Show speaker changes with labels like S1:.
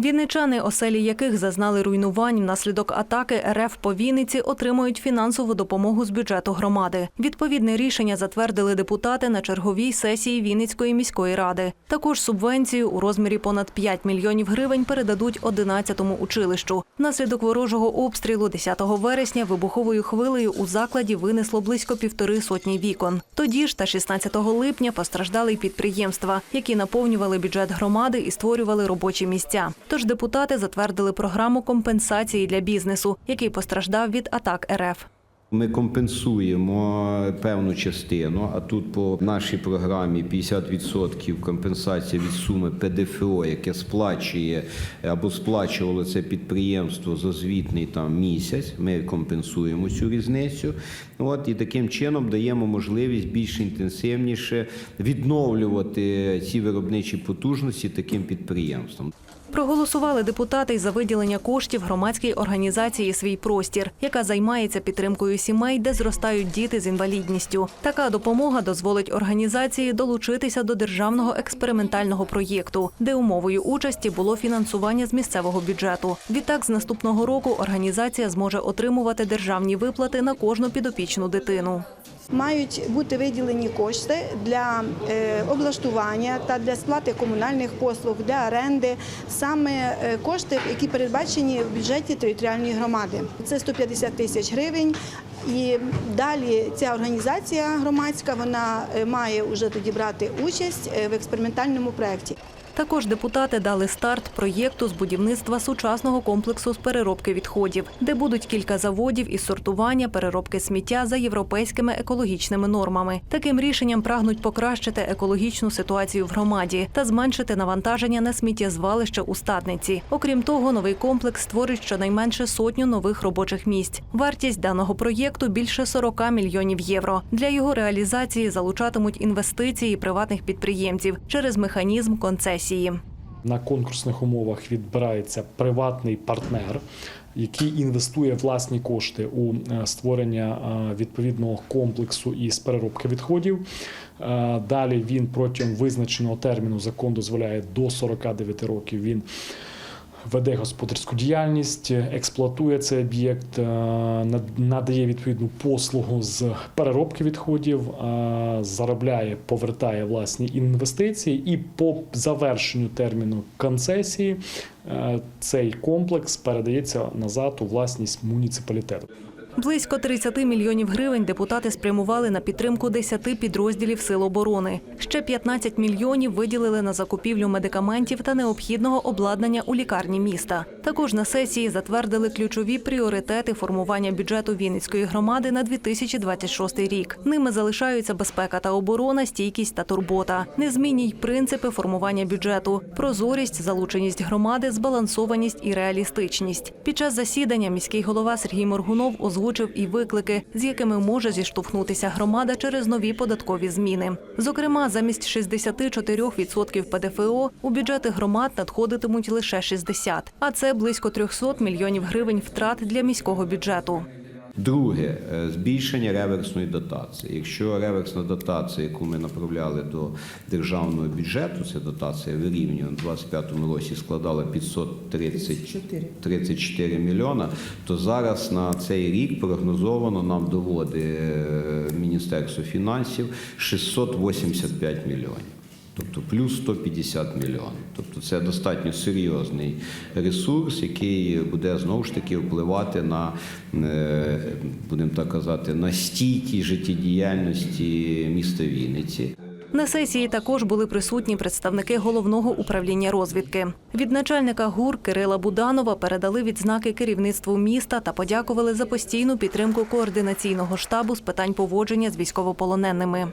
S1: Вінничани, оселі яких зазнали руйнувань внаслідок атаки РФ по Вінниці, отримують фінансову допомогу з бюджету громади. Відповідне рішення затвердили депутати на черговій сесії Вінницької міської ради. Також субвенцію у розмірі понад 5 мільйонів гривень передадуть 11-му училищу. Внаслідок ворожого обстрілу 10 вересня вибуховою хвилею у закладі винесло близько півтори сотні вікон. Тоді ж та 16 липня постраждали й підприємства, які наповнювали бюджет громади і створювали робочі місця. Тож депутати затвердили програму компенсації для бізнесу, який постраждав від атак РФ.
S2: Ми компенсуємо певну частину, а тут по нашій програмі 50% компенсація від суми ПДФО, яке сплачує або сплачувало це підприємство за звітний там місяць. Ми компенсуємо цю різницю. От і таким чином даємо можливість більш інтенсивніше відновлювати ці виробничі потужності таким підприємствам.
S1: Проголосували депутати й за виділення коштів громадській організації Свій простір, яка займається підтримкою сімей, де зростають діти з інвалідністю. Така допомога дозволить організації долучитися до державного експериментального проєкту, де умовою участі було фінансування з місцевого бюджету. Відтак, з наступного року організація зможе отримувати державні виплати на кожну підопічну дитину.
S3: Мають бути виділені кошти для е, облаштування та для сплати комунальних послуг, для оренди, саме е, кошти, які передбачені в бюджеті територіальної громади. Це 150 тисяч гривень. І далі ця організація громадська вона е, має вже тоді брати участь в експериментальному проєкті.
S1: Також депутати дали старт проєкту з будівництва сучасного комплексу з переробки відходів, де будуть кілька заводів із сортування, переробки сміття за європейськими екологічними нормами. Таким рішенням прагнуть покращити екологічну ситуацію в громаді та зменшити навантаження на сміттєзвалище у статниці. Окрім того, новий комплекс створить щонайменше сотню нових робочих місць. Вартість даного проєкту більше 40 мільйонів євро. Для його реалізації залучатимуть інвестиції приватних підприємців через механізм концесії.
S4: На конкурсних умовах відбирається приватний партнер, який інвестує власні кошти у е, створення е, відповідного комплексу із переробки відходів. Е, Далі він протягом визначеного терміну закон дозволяє до 49 років. Він веде господарську діяльність, експлуатує цей об'єкт, е, надає відповідну послугу з переробки відходів, е, заробляє, повертає власні інвестиції, і по завершенню терміну концесії е, цей комплекс передається назад у власність муніципалітету.
S1: Близько 30 мільйонів гривень депутати спрямували на підтримку 10 підрозділів Сил оборони. Ще 15 мільйонів виділили на закупівлю медикаментів та необхідного обладнання у лікарні міста. Також на сесії затвердили ключові пріоритети формування бюджету Вінницької громади на 2026 рік. Ними залишаються безпека та оборона, стійкість та турбота. Незмінні й принципи формування бюджету, прозорість, залученість громади, збалансованість і реалістичність. Під час засідання міський голова Сергій Моргунов озвучив і виклики, з якими може зіштовхнутися громада через нові податкові зміни. Зокрема, замість 64% ПДФО у бюджети громад надходитимуть лише 60%. А це близько 300 мільйонів гривень втрат для міського бюджету.
S2: Друге е, збільшення реверсної дотації. Якщо реверсна дотація, яку ми направляли до державного бюджету, це дотація вирівнювана у 2025 році складала 534 мільйона, то зараз на цей рік прогнозовано нам доводить е, Міністерство фінансів 685 мільйонів. Тобто плюс 150 мільйонів. Тобто це достатньо серйозний ресурс, який буде знову ж таки впливати на, е, будемо так казати, на стійкість життєдіяльності міста Вінниці.
S1: На сесії також були присутні представники головного управління розвідки. Від начальника ГУР Кирила Буданова передали відзнаки керівництву міста та подякували за постійну підтримку координаційного штабу з питань поводження з військовополоненими.